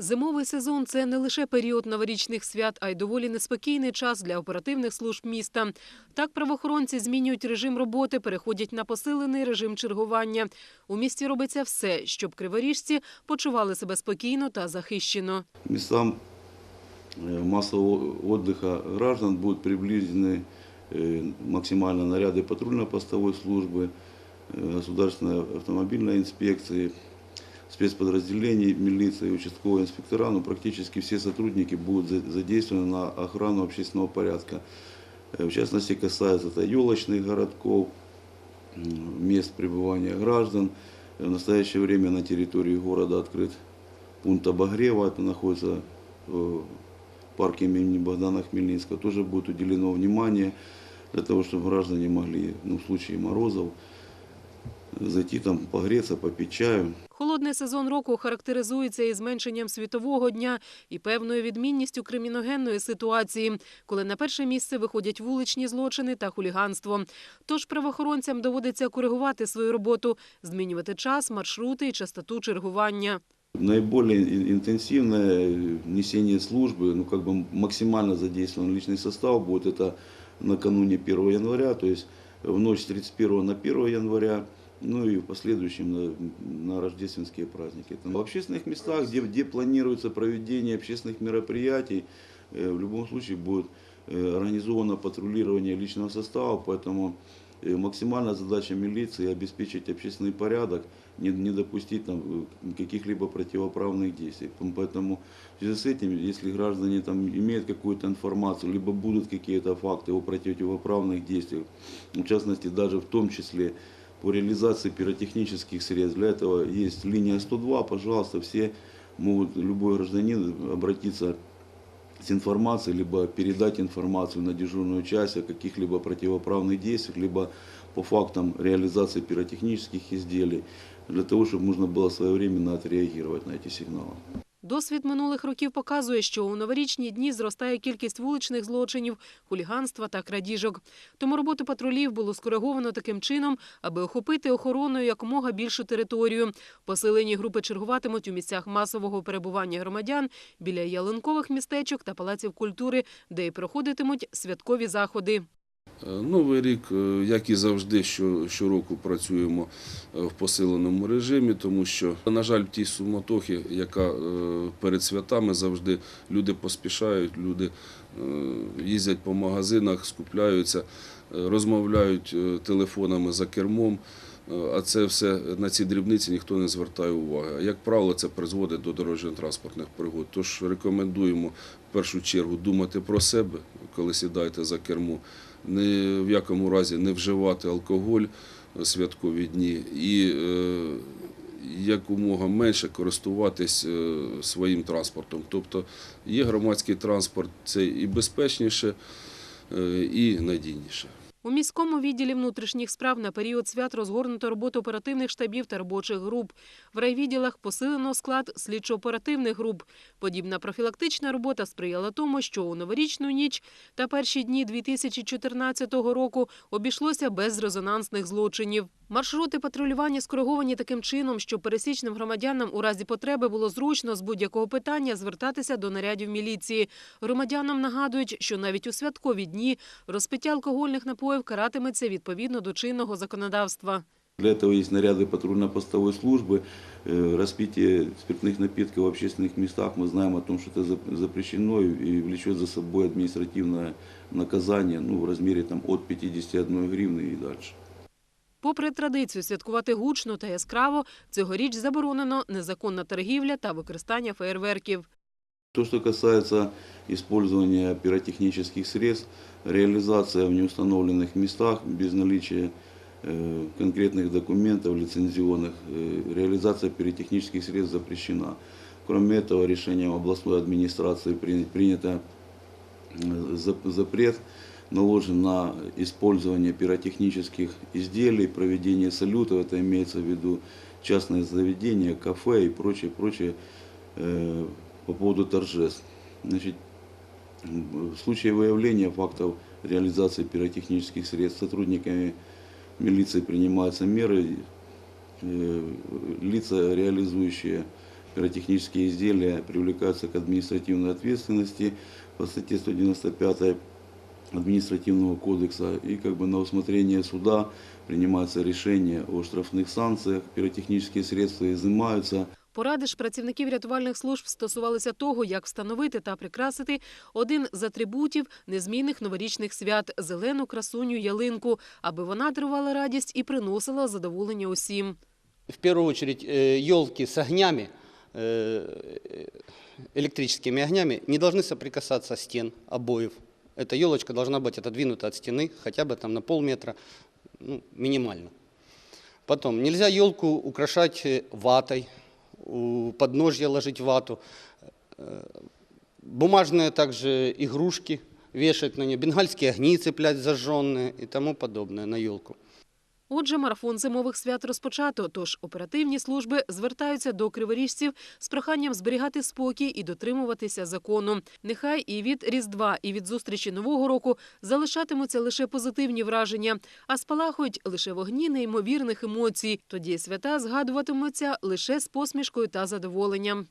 Зимовий сезон – це не лише період новорічних свят, а й доволі неспокійний час для оперативних служб міста. Так правоохоронці змінюють режим роботи, переходять на посилений режим чергування. У місті робиться все, щоб криворіжці почували себе спокійно та захищено. местам э, массового отдыха граждан будут приближены э, максимально наряды патрульно-постовой службы, э, государственной автомобильной инспекции, спецподразделений милиции, участкового инспектора, но практически все сотрудники будут за- задействованы на охрану общественного порядка. Э, В частности, касается это елочных городков, м, мест пребывания граждан. В настоящее время на территории города открыт пункт обогрева, это находится в парке имени Богдана Хмельницкого, тоже будет уделено внимание для того, чтобы граждане могли, ну, в случае морозов, зайти там погреться, попить чаю. Холодний сезон року характеризується і зменшенням світового дня, і певною відмінністю криміногенної ситуації, коли на перше місце виходять вуличні злочини та хуліганство. Тож правоохоронцям доводиться коригувати свою роботу, змінювати час, маршрути і частоту чергування. Наиболее ин- интенсивное несение службы, ну как бы максимально задействован личный состав будет это накануне 1 января, то есть в ночь с 31 на 1 января, Ну и в последующем на, на рождественские праздники. В общественных местах, где, где планируется проведение общественных мероприятий, э, в любом случае будет э, организовано патрулирование личного состава, поэтому э, максимальная задача милиции обеспечить общественный порядок, не, не допустить там каких-либо противоправных действий. Поэтому в связи с этим, если граждане там имеют какую-то информацию, либо будут какие-то факты о противоправных действиях, в частности, даже в том числе по реализации пиротехнических средств, для этого есть линия 102, пожалуйста, все могут, любой гражданин обратиться с информацией, либо передать информацию на дежурную часть о каких-либо противоправных действиях, либо по фактам реализации пиротехнических изделий, для того, чтобы можно было своевременно отреагировать на эти сигналы. Досвід минулих років показує, що у новорічні дні зростає кількість вуличних злочинів, хуліганства та крадіжок. Тому роботу патрулів було скориговано таким чином, аби охопити охороною якомога більшу територію. Посилені групи чергуватимуть у місцях масового перебування громадян біля ялинкових містечок та палаців культури, де й проходитимуть святкові заходи. Новий рік, е, як і завжди, що, щороку працюємо е, в посиленому режимі, тому що, на жаль, в тій суматохі, яка е, перед святами завжди люди поспішають, люди їздять по магазинах, скупляються, розмовляють телефонами за кермом. А це все на ці дрібниці ніхто не звертає уваги. Як правило, це призводить до дорожньо-транспортних пригод. Тож рекомендуємо в першу чергу думати про себе, коли сідаєте за кермо ні в якому разі не вживати алкоголь святкові дні і е, якомога менше користуватись е, своїм транспортом. Тобто є громадський транспорт, це і безпечніше, е, і надійніше. У міському відділі внутрішніх справ на період свят розгорнуто роботу оперативних штабів та робочих груп. В райвідділах посилено склад слідчо-оперативних груп. Подібна профілактична робота сприяла тому, що у новорічну ніч та перші дні 2014 року обійшлося без резонансних злочинів. Маршрути патрулювання скориговані таким чином, щоб пересічним громадянам у разі потреби було зручно з будь-якого питання звертатися до нарядів міліції. Громадянам нагадують, що навіть у святкові дні розпиття алкогольних напоїв каратиметься відповідно до чинного законодавства. Для этого есть наряды патрульно-постовой службы. Э, Распитие спиртных напитков в общественных местах, мы знаем о том, что это зап- запрещено и влечет за собой административное наказание ну, в размере там, от 51 гривны и дальше. Попри традицію святкувати гучно та яскраво, цьогоріч заборонено незаконна торгівля та використання феєрверків. То, что касается использования пиротехнических средств, реализация в неустановленных местах без наличия э, конкретных документов лицензионных, э, реализация пиротехнических средств запрещена. Кроме этого, решением областной администрации при- принято э, зап- запрет наложен на использование пиротехнических изделий, проведение салютов, это имеется в виду частные заведения, кафе и прочее, прочее, по поводу торжеств. Значит, в случае выявления фактов реализации пиротехнических средств сотрудниками милиции принимаются меры, э, лица, реализующие пиротехнические изделия привлекаются к административной ответственности по статье 195 административного кодекса и как бы на усмотрение суда принимается решение о штрафных санкциях, пиротехнические средства изымаются. Поради ж працівників рятувальних служб стосувалися того, як встановити та прикрасити один з атрибутів незмінних новорічних свят – зелену красуню ялинку, аби вона дарувала радість і приносила задоволення усім. В первую очередь елки с огнями, э, электрическими огнями, не должны соприкасаться стен, обоев. Эта елочка должна быть отодвинута от стены хотя бы там на полметра, ну, минимально. Потом, нельзя елку украшать э, ватой, у подножья ложить вату. Э, Бумажные также игрушки вешать на нее, бенгальские огни цеплять зажженные и тому подобное на елку. Отже, марафон зимових свят розпочато, тож оперативні служби звертаються до криворіжців з проханням зберігати спокій і дотримуватися закону. Нехай і від Різдва, і від зустрічі Нового року залишатимуться лише позитивні враження, а спалахують лише вогні неймовірних емоцій. Тоді свята згадуватимуться лише з посмішкою та задоволенням.